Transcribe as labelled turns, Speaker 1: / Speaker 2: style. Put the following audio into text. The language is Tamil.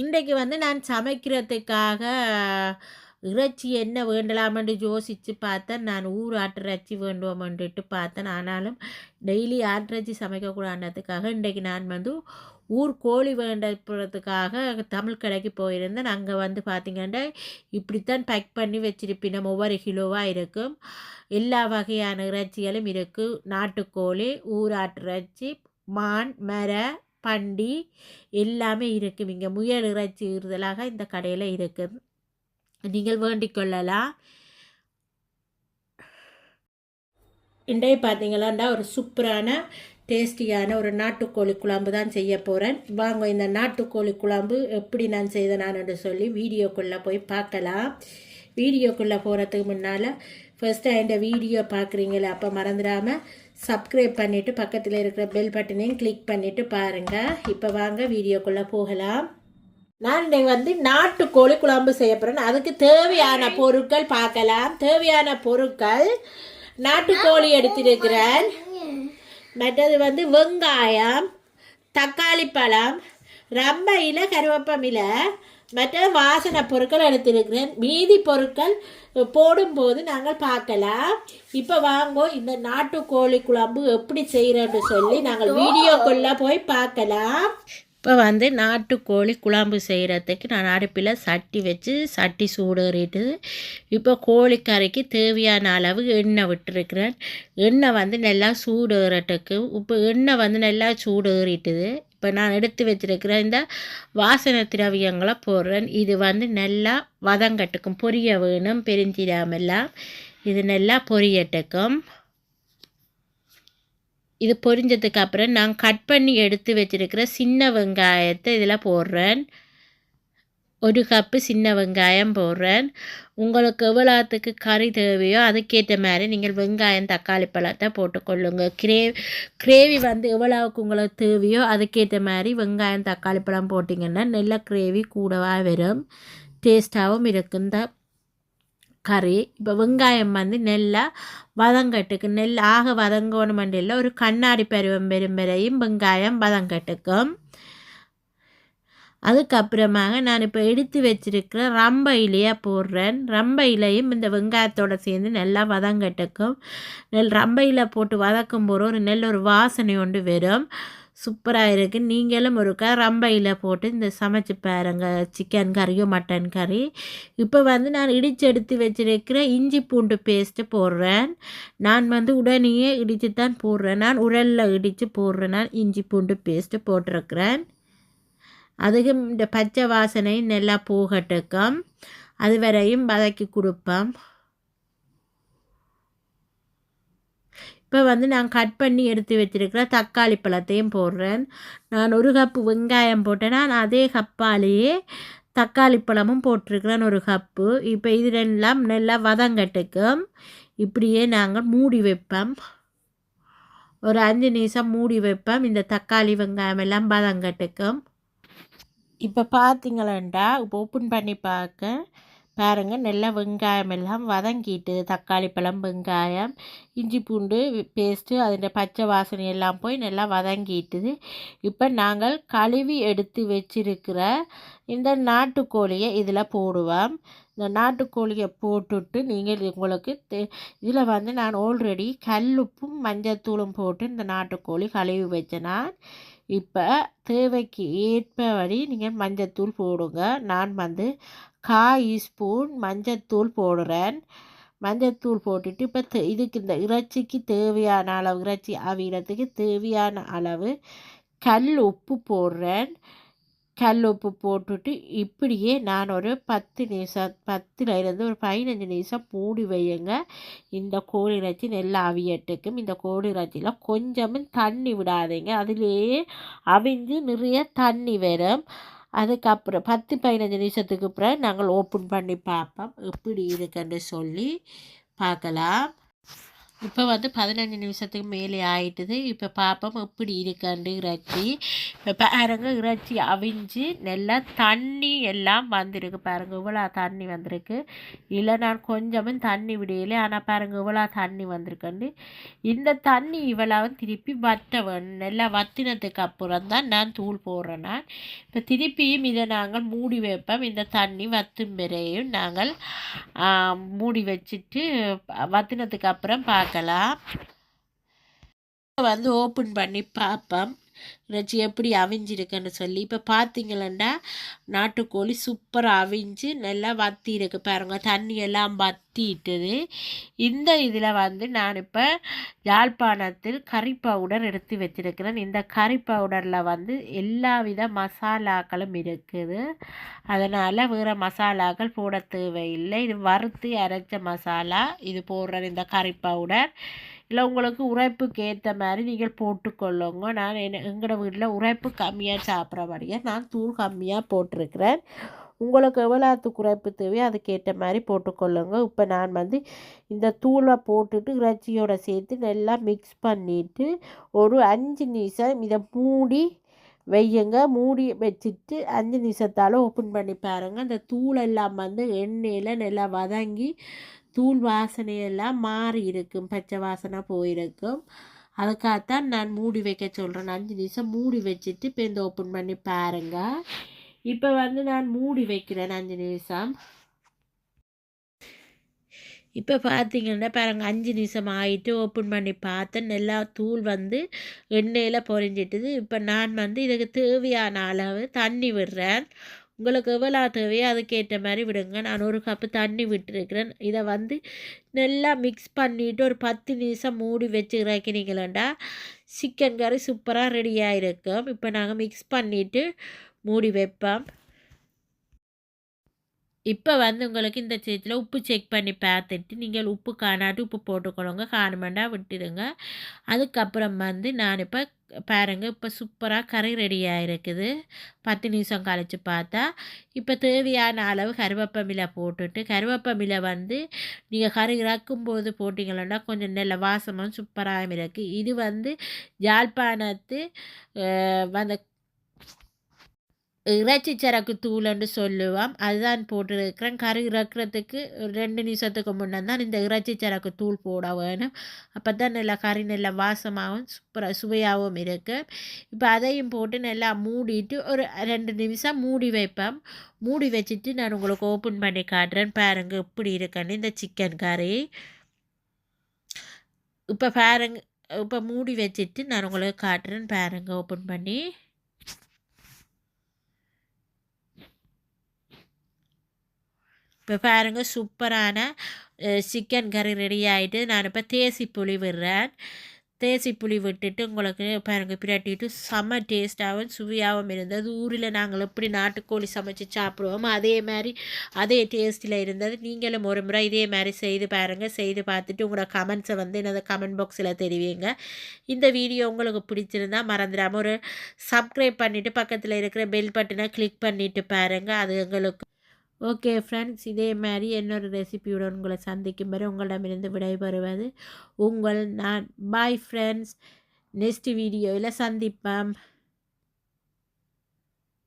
Speaker 1: இன்றைக்கு வந்து நான் சமைக்கிறதுக்காக இறைச்சி என்ன வேண்டலாமென்று யோசித்து பார்த்தேன். நான் ஊர் ஆட்டிறைச்சி வேண்டுவோமென்றுட்டு பார்த்தேன். ஆனாலும் டெய்லி ஆட்டிறைச்சி சமைக்கக்கூடாதுன்றதுக்காக இன்றைக்கு நான் வந்து ஊர் கோழி வேண்டப்படுறதுக்காக தமிழ் கடைக்கு போயிருந்தேன். அங்கே வந்து பார்த்திங்கன்னா இப்படித்தான் பேக் பண்ணி வச்சுருப்பினோம். ஒவ்வொரு கிலோவாக இருக்கும். எல்லா வகையான இறைச்சிகளும் இருக்குது நாட்டுக்கோழி ஊராட்டு இறைச்சி மான் மர பண்டி எல்லாமே இருக்கும் இங்கே முயல் இறைச்சி இருதலாக இந்த கடையில் இருக்குது நீங்கள் வேண்டிக் கொள்ளலாம். இன்றைய பார்த்தீங்களாண்டா ஒரு சூப்பரான டேஸ்டியான ஒரு நாட்டுக்கோழி குழம்பு தான் செய்ய போகிறேன் வாங்க இந்த நாட்டுக்கோழி குழம்பு எப்படி நான் செய்தனான்னு சொல்லி வீடியோக்குள்ளே போய் பார்க்கலாம். வீடியோக்குள்ளே போகிறதுக்கு முன்னால் ஃபஸ்ட்டு இந்த வீடியோ பார்க்குறீங்களே அப்போ மறந்துடாமல் சப்ஸ்கிரைப் பண்ணிவிட்டு பக்கத்தில் இருக்கிற பெல் பட்டனையும் கிளிக் பண்ணிவிட்டு பாருங்கள் இப்போ வாங்க வீடியோக்குள்ளே போகலாம். நான் இன்றைக்கு வந்து நாட்டுக்கோழி குழம்பு செய்ய போகிறேன் அதுக்கு தேவையான பொருட்கள் பார்க்கலாம். தேவையான பொருட்கள் நாட்டுக்கோழி எடுத்திருக்கிறேன். மற்றது வந்து வெங்காயம் தக்காளி பழம் ரம்பையில் கருவேப்பமில மற்ற வாசனை பொருட்கள் எடுத்திருக்கிறேன். மீதி பொருட்கள் போடும்போது நாங்கள் பார்க்கலாம். இப்போ வாங்கோ இந்த நாட்டுக்கோழி குழம்பு எப்படி செய்கிறோன்னு சொல்லி நாங்கள் வீடியோக்குள்ளே போய் பார்க்கலாம். இப்போ வந்து நாட்டுக்கோழி குழம்பு செய்கிறதுக்கு நான் அடுப்பில் சட்டி வச்சு சட்டி சூடேறிட்டு இப்போ கோழிக்கறிக்கு தேவையான அளவு எண்ணெய் விட்டுருக்குறேன். எண்ணெய் வந்து நல்லா சூடேறட்டுக்கு இப்போ எண்ணெய் வந்து நல்லா சூடேறிட்டுது இப்போ நான் எடுத்து வச்சிருக்கிற இந்த வாசனை திரவியங்களை போடுறேன். இது வந்து நல்லா வதங்கட்டுக்கும் பொரிய வேணும் பெருஞ்சிடாமெல்லாம். இது நல்லா பொரியட்டுக்கும் இது பொரிஞ்சதுக்கு அப்புறம் நான் கட் பண்ணி எடுத்து வச்சிருக்கிற சின்ன வெங்காயத்தை இதில் போடுறேன். ஒரு கப்பு சின்ன வெங்காயம் போடுறேன். உங்களுக்கு எவ்வளோத்துக்கு கறி தேவையோ அதுக்கேற்ற மாதிரி நீங்கள் வெங்காயம் தக்காளி பழத்தை போட்டுக்கொள்ளுங்க. கிரே கிரேவி வந்து எவ்வளோவுக்கு உங்களுக்கு தேவையோ அதுக்கேற்ற மாதிரி வெங்காயம் தக்காளி பழம் போட்டிங்கன்னா நல்ல கிரேவி கூடவாக வரும். டேஸ்ட்டாகவும் இருக்கும். இந்த கறி இப்போ வெங்காயம் வந்து நெல்லா வதங்கட்டுக்கு நெல் ஆக வதங்கணும் மண்டியில் ஒரு கண்ணாடி பருவம் பெரும் வரையும் வெங்காயம் வதங்கட்டுக்கும். அதுக்கப்புறமாக நான் இப்போ எடுத்து வச்சிருக்கிற ரம்ப இலையை போடுறேன். ரம்ப இலையும் இந்த வெங்காயத்தோடு சேர்ந்து நல்லா வதங்கட்டுக்கும் நெல் ரம்ப இலை போட்டு வதக்கும் போது ஒரு நெல் ஒரு வாசனை ஒன்று வரும். சூப்பராக இருக்குது நீங்களும் ஒருக்கா ரம்பையில் போட்டு இந்த சமைச்சு பாருங்க. சிக்கன் கறியோ மட்டன் கறி. இப்போ வந்து நான் இடித்து எடுத்து வச்சிருக்கிற இஞ்சி பூண்டு பேஸ்ட்டு போடுறேன். நான் வந்து உடனேயே இடித்து தான் போடுறேன். நான் உரலில் இடித்து போடுறேன். நான் இஞ்சி பூண்டு பேஸ்ட்டு போட்டிருக்கிறேன். அதுக்கும் இந்த பச்சை வாசனை நல்லா போகட்டுக்கும். அது வரையும் வதக்கி கொடுப்பேன் இப்போ வந்து நான் கட் பண்ணி எடுத்து வச்சிருக்கிற தக்காளி பழத்தையும் போடுறேன். நான் ஒரு கப்பு வெங்காயம் போட்டேன்னா நான் அதே கப்பாலேயே தக்காளி பழமும் போட்டிருக்கிறேன் ஒரு கப்பு. இப்போ இது ரெண்டெல்லாம் நல்லா வதங்கட்டுக்கும். இப்படியே நாங்கள் மூடி வைப்போம். ஒரு அஞ்சு நிமிஷம் மூடி வைப்போம். இந்த தக்காளி வெங்காயம் எல்லாம் வதங்கட்டுக்கும். இப்போ பார்த்தீங்களேண்டா இப்போ ஓப்பன் பண்ணி பார்க்க பாருங்கள் நல்லா வெங்காயம் எல்லாம் வதங்கிட்டு தக்காளி பழம் வெங்காயம் இஞ்சி பூண்டு பேஸ்ட்டு அதில் பச்சை வாசனை எல்லாம் போய் நல்லா வதங்கிட்டுது. இப்போ நாங்கள் கழுவி எடுத்து வச்சிருக்கிற இந்த நாட்டுக்கோழியை இதில் போடுவோம். இந்த நாட்டுக்கோழியை போட்டுட்டு நீங்கள் உங்களுக்கு இதில் வந்து நான் ஆல்ரெடி கல்லுப்பும் மஞ்சத்தூளும் போட்டு இந்த நாட்டுக்கோழி கழுவி வச்சேன்னா இப்போ தேவைக்கு ஏற்பபடி நீங்கள் மஞ்சத்தூள் போடுங்க. நான் வந்து காய் ஸ்பூன் மஞ்சத்தூள் போடுறேன். மஞ்சத்தூள் போட்டுட்டு இப்போ இதுக்கு இந்த இறைச்சிக்கு தேவையான அளவு இறைச்சி அவிடத்துக்கு தேவையான அளவு கல் உப்பு போடுறேன். கல் உப்பு போட்டுட்டு இப்படியே நான் ஒரு பத்து நிமிஷம் பத்துலேருந்து ஒரு பதினஞ்சு நிமிஷம் மூடி வையுங்க. இந்த கோழி இறைச்சி நெல் அவியட்டுக்கும். இந்த கோழி இறைச்சியில் கொஞ்சமும் தண்ணி விடாதீங்க. அதிலேயே அவிஞ்சு நிறைய தண்ணி வரும். அதுக்கப்புறம் பத்து பதினஞ்சு நிமிஷத்துக்கு அப்புறம் நாங்கள் ஓப்பன் பண்ணி பார்ப்போம். எப்படி இருக்குன்னு சொல்லி பார்க்கலாம். இப்போ வந்து பதினஞ்சு நிமிஷத்துக்கு மேலே ஆயிட்டுது. இப்போ பார்ப்போம் எப்படி இருக்காண்டு இறைச்சி. இப்போ பாருங்க இறைச்சி அவிஞ்சு நல்லா தண்ணி எல்லாம் வந்திருக்கு. பாருங்க இவ்வளோ தண்ணி வந்திருக்கு. இல்லை நான் கொஞ்சமும் தண்ணி விடையில ஆனால் பாருங்க இவ்வளோ தண்ணி வந்திருக்கண்டு இந்த தண்ணி இவ்வளவு திருப்பி வத்த வேணும். நல்லா வத்தினதுக்கு அப்புறம் தான் நான் தூள் போடுறேன் நான். இப்போ திருப்பியும் இதை நாங்கள் மூடி வைப்போம். இந்த தண்ணி வத்தும் பிறையும் நாங்கள் மூடி வச்சுட்டு வத்தினதுக்கு அப்புறம் பார்க்க பார்க்கலாம். வந்து ஓப்பன் பண்ணி பார்ப்போம். இறைச்சி எப்படி அவிஞ்சிருக்குன்னு சொல்லி இப்போ பார்த்தீங்களா நாட்டுக்கோழி சூப்பராக அவிஞ்சு நல்லா வத்தி இருக்கு பாருங்கள் தண்ணி எல்லாம் வத்திட்டுது. இந்த இதில் வந்து நான் இப்போ யாழ்ப்பாணத்தில் கறி பவுடர் எடுத்து வச்சிருக்கிறேன். இந்த கறி பவுடரில் வந்து எல்லா வித மசாலாக்களும் இருக்குது. அதனால் வேறு மசாலாக்கள் போட தேவையில்லை. இது வறுத்து அரைச்ச மசாலா. இது போடுற இந்த கறி பவுடர் இல்லை உங்களுக்கு உரைப்புக்கு ஏற்ற மாதிரி நீங்கள் போட்டுக்கொள்ளுங்க. நான் என்ன எங்களோட வீட்டில் உரைப்பு கம்மியாக சாப்பிட்றபடியாக நான் தூள் கம்மியாக போட்டிருக்கிறேன். உங்களுக்கு எவ்வளோத்து குறைப்பு தேவையோ அதுக்கேற்ற மாதிரி போட்டுக்கொள்ளுங்க. இப்போ நான் வந்து இந்த தூளை போட்டுட்டு இறைச்சியோடு சேர்த்து நல்லா மிக்ஸ் பண்ணிவிட்டு ஒரு அஞ்சு நிமிஷம் இதை மூடி வையுங்க. மூடி வச்சுட்டு அஞ்சு நிமிஷத்தால் ஓப்பன் பண்ணி பாருங்கள் அந்த தூளெல்லாம் வந்து எண்ணெயில் நல்லா வதங்கி தூள் வாசனையெல்லாம் மாறி இருக்கும். பச்சை வாசனை போயிருக்கும். அதுக்காகத்தான் நான் மூடி வைக்க சொல்கிறேன் அஞ்சு நிமிஷம் மூடி வச்சுட்டு இப்போ இந்த ஓப்பன் பண்ணி பாருங்க. இப்போ வந்து நான் மூடி வைக்கிறேன் அஞ்சு நிமிஷம். இப்போ பார்த்தீங்கன்னா பாருங்க அஞ்சு நிமிஷம் ஆகிட்டு ஓப்பன் பண்ணி பார்த்தேன். நல்லா தூள் வந்து எண்ணெயில் பொறிஞ்சிட்டுது இப்போ நான் வந்து இதுக்கு தேவையான அளவு தண்ணி விடுறேன். உங்களுக்கு எவ்வளோ தேவையோ அதுக்கேற்ற மாதிரி விடுங்க. நான் ஒரு கப்பு தண்ணி விட்டுருக்கிறேன். இதை வந்து நல்லா மிக்ஸ் பண்ணிவிட்டு ஒரு பத்து நிமிஷம் மூடி வச்சு இறக்கினீங்களா சிக்கன் கறி சூப்பராக ரெடியாக இருக்கும். இப்போ நாங்கள் மிக்ஸ் பண்ணிவிட்டு மூடி வைப்போம். இப்போ வந்து உங்களுக்கு இந்த சேத்தில் உப்பு செக் பண்ணி பார்த்துட்டு நீங்கள் உப்பு காணாட்டு உப்பு போட்டுக்கொள்ளுங்க. காணுமெண்டா விட்டுடுங்க. அதுக்கப்புறம் வந்து நான் இப்போ பாருங்கள் இப்போ சூப்பராக கறி ரெடியாக இருக்குது பத்து நிமிஷம் கழித்து பார்த்தா இப்போ தேவையான அளவு கருவேப்பமிலை போட்டுட்டு கருவேப்பமிலை வந்து நீங்கள் கறி இறக்கும்போது போட்டிங்கன்னா கொஞ்சம் நல்ல வாசமாக சூப்பராக இருக்குது இது வந்து யாழ்ப்பாணத்து அந்த இறைச்சி சரக்கு தூள்னு சொல்லுவோம். அதுதான் போட்டுருக்கிறேன். கறி இறக்குறதுக்கு ரெண்டு நிமிஷத்துக்கு முன்னே தான் இந்த இறைச்சி சரக்கு தூள் போட வேணும். அப்போ தான் நல்லா கறி நல்லா வாசமாகவும் சூப்பராக சுவையாகவும் இருக்குது இப்போ அதையும் போட்டு நல்லா மூடிட்டு ஒரு ரெண்டு நிமிஷம் மூடி வைப்பேன். மூடி வச்சுட்டு நான் உங்களுக்கு ஓப்பன் பண்ணி காட்டுறேன். பாருங்க எப்படி இருக்குன்னு இந்த சிக்கன் கறி. இப்போ பாருங்க இப்போ மூடி வச்சுட்டு நான் உங்களுக்கு காட்டுறேன். பாருங்க ஓப்பன் பண்ணி. இப்போ பாருங்கள் சூப்பரான சிக்கன் கறி ரெடி ஆகிட்டு நான் இப்போ தேசி புளி விடுறேன். தேசி புளி விட்டுட்டு உங்களுக்கு பாருங்கள் பிரட்டிட்டு செம்ம டேஸ்ட்டாகவும் சுவையாகவும் இருந்தது. ஊரில் நாங்கள் எப்படி நாட்டுக்கோழி சமைச்சு சாப்பிடுவோமோ அதே மாதிரி அதே டேஸ்ட்டில் இருந்தது. நீங்களும் ஒரு முறை இதே மாதிரி செய்து பாருங்கள் செய்து பார்த்துட்டு உங்களோட கமெண்ட்ஸை வந்து என்னது கமெண்ட் பாக்ஸில் தெரிவிங்க. இந்த வீடியோ உங்களுக்கு பிடிச்சிருந்தா மறந்துடாமல் ஒரு சப்ஸ்கிரைப் பண்ணிவிட்டு பக்கத்தில் இருக்கிற பெல் பட்டனை கிளிக் பண்ணிவிட்டு பாருங்கள் அது எங்களுக்கு ஓகே ஃப்ரெண்ட்ஸ் இதே மாதிரி இன்னொரு ரெசிபியுடன் உங்களை சந்திக்கும் வரை உங்களிடமிருந்து விடைபெறுவது உங்கள் நான். பாய் ஃப்ரெண்ட்ஸ் நெக்ஸ்ட் வீடியோவில் சந்திப்பேன்